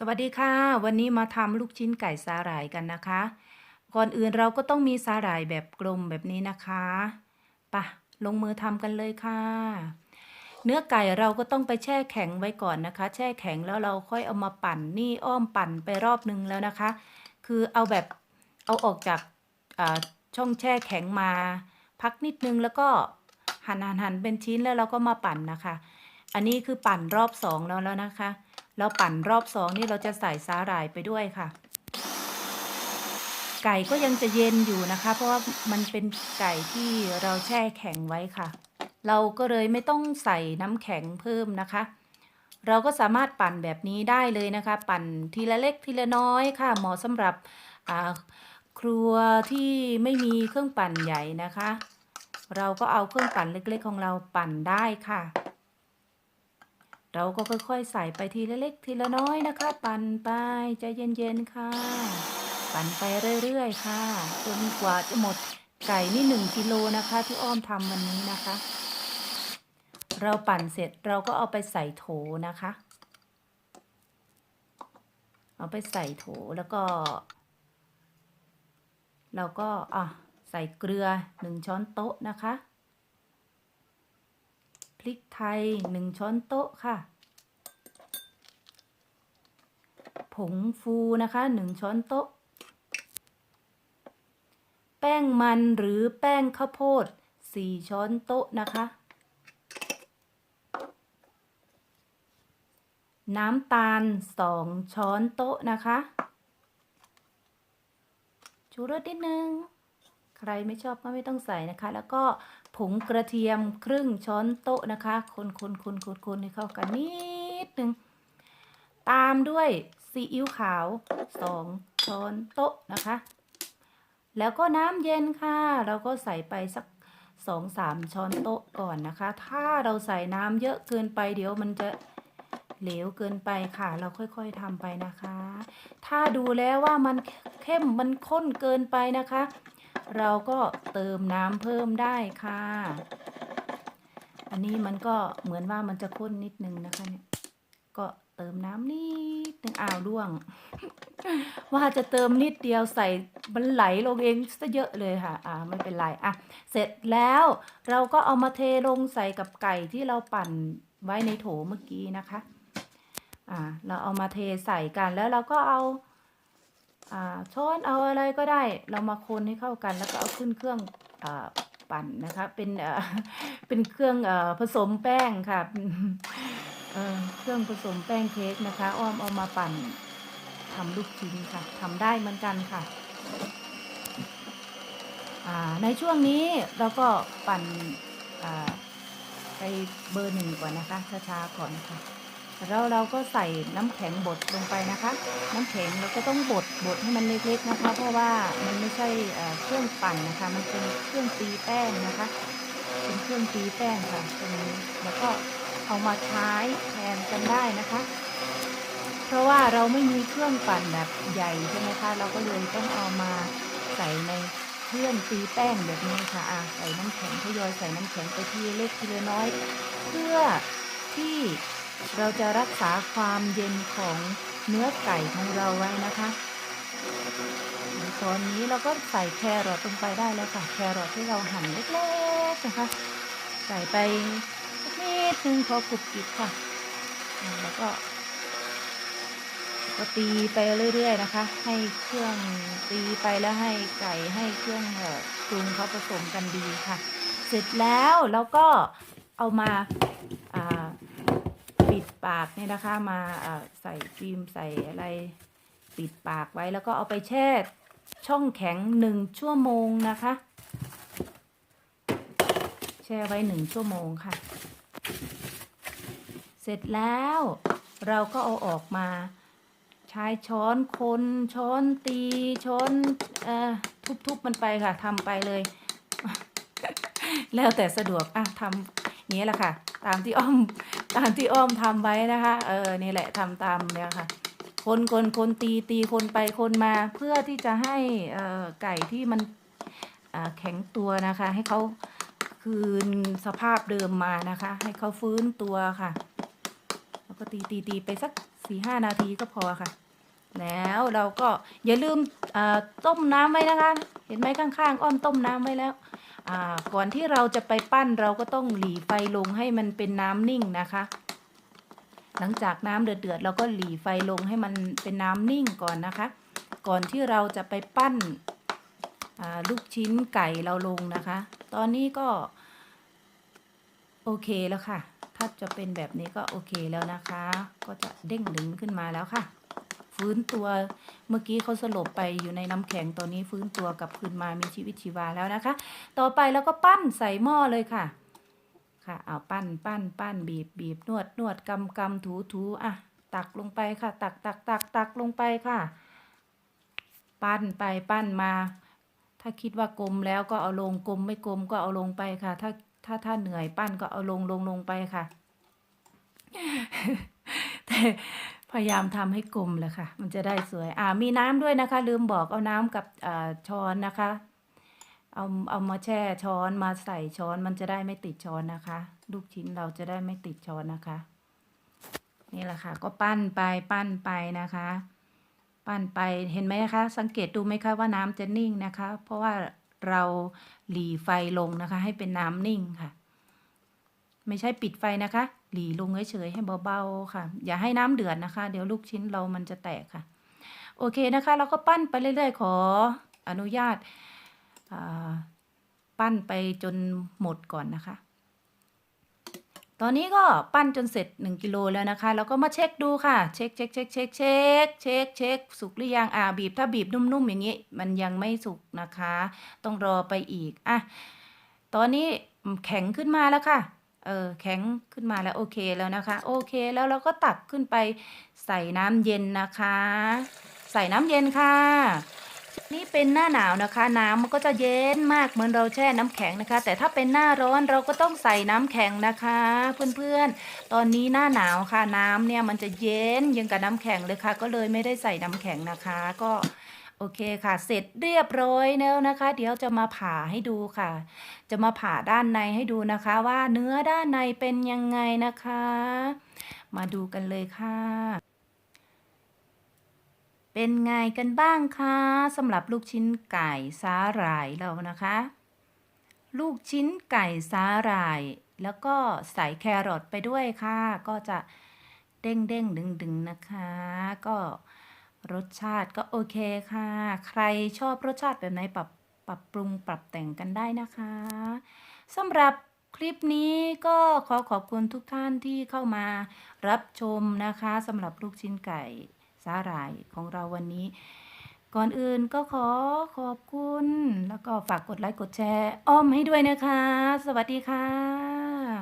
สวัสดีค่ะ วันนี้มาทำลูกชิ้นไก่สาหร่ายกันนะคะ ก่อนอื่นเราก็ต้องมีสาหร่ายแบบกลมแบบนี้นะคะไปะลงมือทำกันเลยค่ะ เนื้อไก่เราก็ต้องไปแช่แข็งไว้ก่อนนะคะ แช่แข็งแล้วเราค่อยเอามาปั่นนี่อ้อมปั่นไปรอบนึงแล้วนะคะ คือเอาแบบเอาออกจากช่องแช่แข็งมา พักนิดนึงแล้วก็หั่นหั่นหั่นเป็นชิ้นแล้วเราก็มาปั่นนะคะ อันนี้คือปั่นรอบสองแล้วแล้วนะคะ เราปั่นรอบสองนี่เราจะใส่สาหร่ายไปด้วยค่ะ ไก่ก็ยังจะเย็นอยู่นะคะ เพราะว่ามันเป็นไก่ที่เราแช่แข็งไว้ค่ะ เราก็เลยไม่ต้องใส่น้ำแข็งเพิ่มนะคะ เราก็สามารถปั่นแบบนี้ได้เลยนะคะ ปั่นทีละเล็กทีละน้อยค่ะเหมาะสำหรับครัวที่ไม่มีเครื่องปั่นใหญ่นะคะ เราก็เอาเครื่องปั่นเล็กๆของเราปั่นได้ค่ะ เราก็ค่อย ๆ ใส่ไปทีละเล็กทีละน้อยนะคะ ปั่นไปใจเย็นๆค่ะ ปั่นไปเรื่อยๆค่ะจนกว่าจะหมดไก่นี่หนึ่งกิโลนะคะ ที่อ้อมทำวันนี้นะคะ เราปั่นเสร็จเราก็เอาไปใส่โถนะคะ เอาไปใส่โถแล้วก็เราก็อะใส่เกลือหนึ่งช้อนโต๊ะนะคะ พริกไทยหนึ่งช้อนโต๊ะค่ะ ผงฟูนะคะหนึ่งช้อนโต๊ะ แป้งมันหรือแป้งข้าวโพดสี่ช้อนโต๊ะนะคะ น้ำตาลสองช้อนโต๊ะนะคะ ชูรสนิดนึง ใครไม่ชอบก็ไม่ต้องใส่นะคะ แล้วก็ผงกระเทียมครึ่งช้อนโต๊ะนะคะ คนคนคนคนคนให้เข้ากันนิดนึงตามด้วย ซีอิ๊วขาวสองช้อนโต๊ะนะคะ แล้วก็น้ำเย็นค่ะ เราก็ใส่ไปสักสองสามช้อนโต๊ะก่อนนะคะ ถ้าเราใส่น้ำเยอะเกินไปเดี๋ยวมันจะเหลวเกินไปค่ะ เราค่อยๆทำไปนะคะ ถ้าดูแล้วว่ามันเข้มมันข้นเกินไปนะคะ เราก็เติมน้ำเพิ่มได้ค่ะ อันนี้มันก็เหมือนว่ามันจะข้นนิดนึงนะคะเนี่ยก็ เติมน้ำนิดนึงอ้าวร่วง ว่าจะเติมนิดเดียวใส่มันไหลลงเองซะเยอะเลยค่ะ อ่าไม่เป็นไรอะเสร็จแล้วเราก็เอามาเทลงใส่กับไก่ที่เราปั่นไว้ในโถเมื่อกี้นะคะ อ่า เราเอามาเทใส่กันแล้วเราก็เอาอ่าช้อนเอาอะไรก็ได้ เรามาคนให้เข้ากัน แล้วก็เอาขึ้นเครื่องอ่าปั่นนะคะ เป็นเอ่อเป็นเครื่องเอ่อผสมแป้งค่ะ เเครื่องผสมแป้งเค้กนะคะ อ้อมเอามาปั่นทำลูกชิ้นค่ะทำได้เหมือนกันค่ะ ในช่วงนี้เราก็ปั่นไปเบอร์หนึ่งก่อนนะคะช้าๆก่อนค่ะแล้วเราก็ใส่น้ำแข็งบดลงไปนะคะ น้ำแข็งเราก็ต้องบดบดให้มันเล็กๆนะคะ เพราะว่ามันไม่ใช่เครื่องปั่นนะคะ มันเป็นเครื่องตีแป้งนะคะ เป็นเครื่องตีแป้งค่ะตรงนี้แล้วก็ เอามาใช้แทนกันได้นะคะ เพราะว่าเราไม่มีเครื่องปั่นแบบใหญ่ใช่ไหมคะเราก็เลยต้องเอามาใส่ในเครื่องตีแป้งแบบนี้ค่ะอะใส่น้ำแข็งทยอยใส่น้ำแข็งไปทีเล็กทีละน้อย เพื่อที่เราจะรักษาความเย็นของเนื้อไก่ของเราไว้นะคะตอนนี้เราก็ใส่แครอทลงไปได้แล้วค่ะ แครอทที่เราหั่นเล็กๆนะคะ ใส่ไป ดนึงพอกรุบกริบค่ะ แล้วก็ก็ตีไปเรื่อย ๆ นะคะ ให้เครื่องตีไปแล้วให้ไก่ให้เครื่องปรุงเขาผสมกันดีค่ะ เสร็จแล้วเราก็เอามาปิดปากเนี่ยนะคะ มาใส่ฟิล์มใส่อะไรปิดปากไว้แล้วก็เอาไปแช่ช่องแข็งหนึ่งชั่วโมงนะคะ แช่ไว้หนึ่งชั่วโมงค่ะ เสร็จแล้ว เราก็เอาออกมา ใช้ช้อนคนช้อนตีช้อนเออทุบๆมันไปค่ะทำไปเลย แล้วแต่สะดวกอะทำนี้แหละค่ะ ตามที่อ้อมตามที่อ้อมทำไว้นะคะ เออนี่แหละทำตามเนี่ยค่ะคนคนคนตีตีคนไปคนมาเพื่อที่จะให้ไก่ที่มันแข็งตัวนะคะ ให้เขาคืนสภาพเดิมมานะคะ ให้เขาฟื้นตัวค่ะ ก็ตีตีตีไปสักสี่ห้านาทีก็พอค่ะ แล้วเราก็อย่าลืมต้มน้ำไว้นะคะ เห็นไหมข้างๆ อ้อมต้มน้ำไว้แล้วก่อนที่เราจะไปปั้นเราก็ต้องหลีไฟลงให้มันเป็นน้ำนิ่งนะคะ หลังจากน้ำเดือดๆเราก็หลีไฟลงให้มันเป็นน้ำนิ่งก่อนนะคะ ก่อนที่เราจะไปปั้นลูกชิ้นไก่เราลงนะคะ ตอนนี้ก็โอเคแล้วค่ะ ถ้าจะเป็นแบบนี้ก็โอเคแล้วนะคะ ก็จะเด้งดึงขึ้นมาแล้วค่ะ ฟื้นตัวเมื่อกี้เขาสลบไปอยู่ในน้ำแข็งตอนนี้ฟื้นตัวกลับคืนมามีชีวิตชีวาแล้วนะคะ ต่อไปแล้วก็ปั้นใส่หม้อเลยค่ะ ค่ะเอาปั้นปั้นปั้นบีบบีบนวดนวดกำกำถูถูอะตักลงไปค่ะ ตักตักตักตักลงไปค่ะ ปั้นไปปั้นมา ถ้าคิดว่ากลมแล้วก็เอาลงกลมไม่กลมก็เอาลงไปค่ะ ถ้า ถ้าถ้าเหนื่อยปั้นก็เอาลงลงลงไปค่ะ แต่พยายามทำให้กลมแหละค่ะ มันจะได้สวย อ่า มีน้ำด้วยนะคะ ลืมบอกเอาน้ำกับอ่าช้อนนะคะ เอาเอามาแช่ช้อนมาใส่ช้อนมันจะได้ไม่ติดช้อนนะคะ ลูกชิ้นเราจะได้ไม่ติดช้อนนะคะ นี่แหละค่ะ ก็ปั้นไปปั้นไปนะคะ ปั้นไปเห็นไหมคะ สังเกตดูไหมคะว่าน้ำจะนิ่งนะคะ เพราะว่า เราหลีไฟลงนะคะ ให้เป็นน้ำนิ่งค่ะ ไม่ใช่ปิดไฟนะคะ หลีลงเฉยๆให้เบาๆค่ะ อย่าให้น้ำเดือดนะคะ เดี๋ยวลูกชิ้นเรามันจะแตกค่ะ โอเคนะคะ เราก็ปั้นไปเรื่อยๆ ขออนุญาตปั้นไปจนหมดก่อนนะคะ ตอนนี้ก็ปั้นจนเสร็จ 1กิโลแล้วนะคะ แล้วก็มาเช็คดูค่ะ เช็คเช็คเช็คเช็คเช็คเช็คเช็คสุกหรือยังอ่าบีบถ้าบีบนุ่มๆอย่างนี้ มันยังไม่สุกนะคะ ต้องรอไปอีกอะตอนนี้แข็งขึ้นมาแล้วค่ะเออแข็งขึ้นมาแล้วโอเคแล้วนะคะ โอเคแล้วเราก็ตักขึ้นไปใส่น้ำเย็นนะคะ ใส่น้ำเย็นค่ะ นี่เป็นหน้าหนาวนะคะ น้ำมันก็จะเย็นมากเหมือนเราแช่น้ำแข็งนะคะ แต่ถ้าเป็นหน้าร้อนเราก็ต้องใส่น้ำแข็งนะคะ เพื่อนๆ ตอนนี้หน้าหนาวค่ะ น้ำเนี่ยมันจะเย็นยังกับน้ำแข็งเลยค่ะ ก็เลยไม่ได้ใส่น้ำแข็งนะคะ ก็โอเคค่ะ เสร็จเรียบร้อยแล้วนะคะ เดี๋ยวจะมาผ่าให้ดูค่ะ จะมาผ่าด้านในให้ดูนะคะ ว่าเนื้อด้านในเป็นยังไงนะคะ มาดูกันเลยค่ะ เป็นไงกันบ้างคะสำหรับลูกชิ้นไก่สาหร่ายเรานะคะ ลูกชิ้นไก่สาหร่าย แล้วก็ใส่แครอทไปด้วยค่ะ ก็จะเด้งเด้งดึงดึงนะคะ ก็รสชาติก็โอเคค่ะ ใครชอบรสชาติแบบไหนปรับปรับปรุงปรับแต่งกันได้นะคะสำหรับคลิปนี้ก็ขอขอบคุณทุกท่านที่เข้ามารับชมนะคะสำหรับลูกชิ้นไก่ สาหร่ายของเราวันนี้ ก่อนอื่นก็ขอขอบคุณ แล้วก็ฝากกดไลค์กดแชร์ อ้อมให้ด้วยนะคะ สวัสดีค่ะ